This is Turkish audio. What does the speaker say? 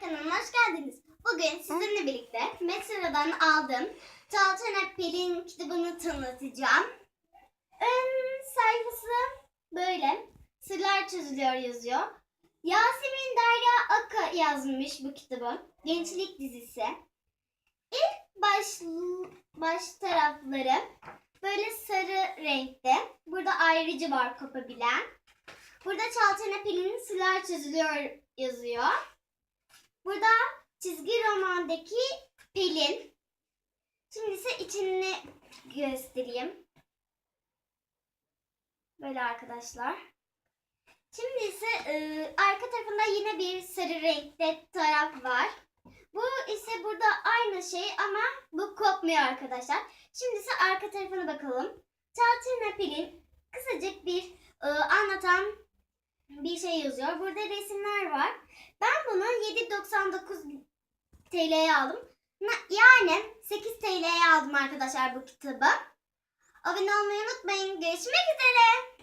Kanalıma hoş geldiniz. Bugün sizinle birlikte Metra'dan aldığım Taltan Pelin kitabını tanıtacağım. Ön sayfası böyle. Sırlar çözülüyor yazıyor. Yasemin Derya Aka yazmış bu kitabı. Gençlik dizisi. İlk baş, baş tarafları böyle sarı renkte. Burada ayrıcı var kopabilen. Burada Çaltene Pelin'in Sırlar Çözülüyor yazıyor. Burada çizgi romandaki Pelin. Şimdi ise içini göstereyim. Böyle arkadaşlar. Şimdi ise e, arka tarafında yine bir sarı renkte taraf var. Bu ise burada aynı şey ama bu kopmuyor arkadaşlar. Şimdi ise arka tarafına bakalım. Tatil Pelin kısacık bir e, anlatan bir şey yazıyor. Burada resimler var. Ben bunu 7.99 TL'ye aldım. Yani 8 TL'ye aldım arkadaşlar bu kitabı. Abone olmayı unutmayın. Görüşmek üzere.